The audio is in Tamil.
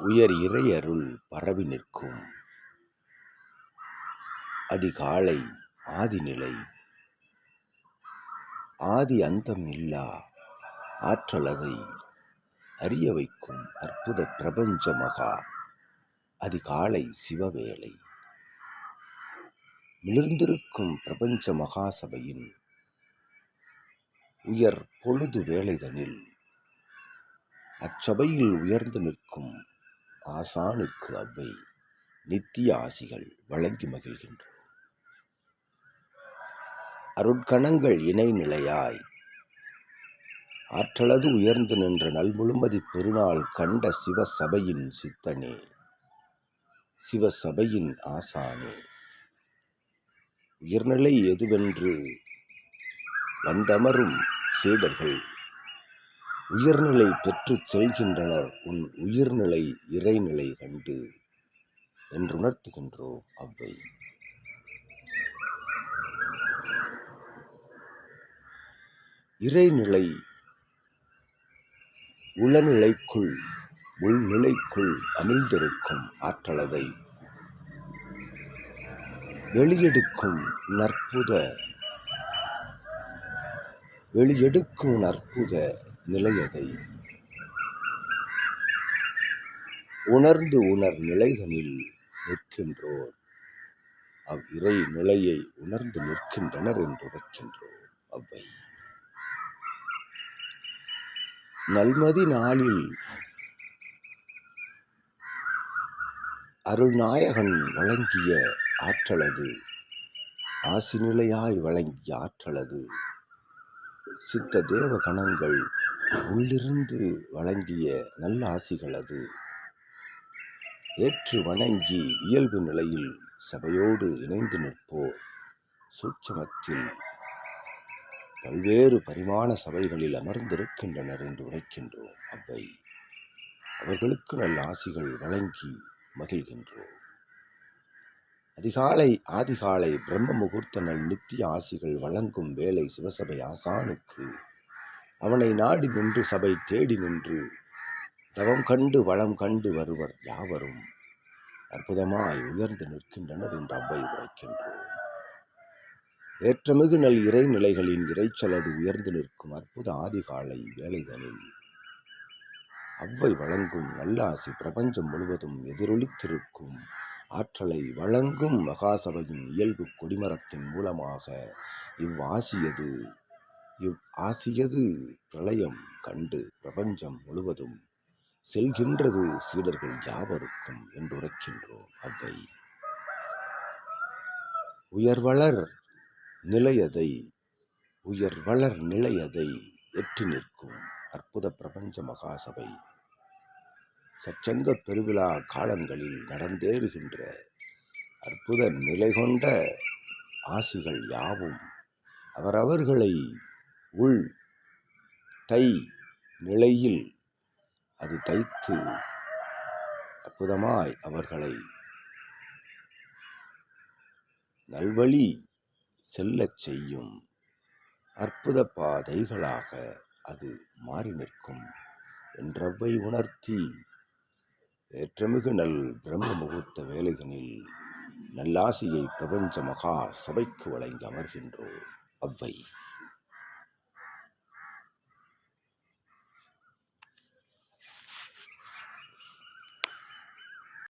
உயர் இறையருள் பரவி நிற்கும். அதிகாலை ஆதிநிலை. ஆதி அந்தம் இல்லா ஆற்றலதை அறிய வைக்கும் அற்புத பிரபஞ்ச மகா அதிகாலை சிவவேளை. மிளிர்ந்திருக்கும் பிரபஞ்ச மகாசபையின் உயர் பொழுது வேலைதனில் அச்சபையில் உயர்ந்து நிற்கும் ஆசானுக்கு அவ்வை நித்திய ஆசிகள் வழங்கி மகிழ்கின்றோம். அருட்கணங்கள் இணை நிலையாய் ஆற்றலது உயர்ந்து நின்ற நல்முழுமதி பெருநாள் கண்ட சிவ சபையின் சித்தனே சிவசபையின் ஆசானே. உயர்நிலை எதுவென்று வந்தமரும் சீடர்கள் உயர்நிலை பெற்றுச் செல்கின்றனர். உன் உயிர்நிலை இறைநிலை கண்டு என்றுணர்த்துகின்றோம் அவ்வை. இறைநிலை உளநிலைக்குள் உள்நிலைக்குள் அமிழ்ந்திருக்கும் ஆற்றளவை வெளியெடுக்கும் நற்புத வெளியெடுக்கும் அற்புத நிலையதை. உணர்ந்து உணர் நிலைதனில் நிற்கின்றோர். அவ் இறை நிலையை உணர்ந்து நிற்கின்றனர் என்று உரைக்கின்றோம் அவ்வை. நல்மதி நாளில் அருள்நாயகன் வழங்கிய ஆற்றலது ஆசிநிலையாய் வழங்கிய ஆற்றலது. சித்த தேவ கணங்கள் உள்ளிருந்து வழங்கிய நல்ல ஆசிகள் அது. ஏற்று வணங்கி இயல்பு நிலையில் சபையோடு இணைந்து நிற்போர். சூட்சமத்தில் பல்வேறு பரிமாண சபைகளில் அமர்ந்திருக்கின்றனர் என்று உரைக்கின்றோம் அவை அவர்களுக்கு நல்ல ஆசிகள் வழங்கி மகிழ்கின்றோம். அதிகாலை ஆதிகாலை பிரம்ம முகூர்த்த நல் நித்திய ஆசிகள் வழங்கும் வேலை சிவசபை ஆசானுக்கு அவனை நாடி நின்று சபை தேடி நின்று. தவம் கண்டு வளம் கண்டு வருவர் யாவரும். அற்புதமாய் உயர்ந்து நிற்கின்றனர் என்று அவ்வை உரைக்கின்றோம். ஏற்றமிகு நல் இறைநிலைகளின் இறைச்சலது உயர்ந்து நிற்கும் அற்புத ஆதிகாலை வேலைகளில் அவ்வை வழங்கும் நல்லாசி பிரபஞ்சம் முழுவதும் எதிரொலித்திருக்கும் ஆற்றலை வழங்கும் மகாசபையின் இயல்பு கொடிமரத்தின் மூலமாக இவ்வாசியது இவ் ஆசியது பிரளயம் கண்டு பிரபஞ்சம் முழுவதும் செல்கின்றது சீடர்கள் யாவருக்கும் என்றுரைக்கின்றோம் அவ்வை. உயர்வளர் நிலையதை உயர் வளர் நிலையதை எற்றி நிற்கும் அற்புத பிரபஞ்ச மகாசபை. சச்சங்க பெருவிழா காலங்களில் நடந்தேறுகின்ற அற்புத நிலை கொண்ட ஆசிகள் யாவும் அவரவர்களை உள் தை நிலையில் அது தைத்து அற்புதமாய் அவர்களை நல்வழி செல்லச் செய்யும் அற்புத பாதைகளாக அது மாறி நிற்கும் என்றவை உணர்த்தி ஏற்றமிகு நல் பிரம்ம முகூர்த்த வேலைகளில் நல்லாசியை பிரபஞ்ச மகா சபைக்கு வழங்கி அமர்கின்றோம் அவ்வை.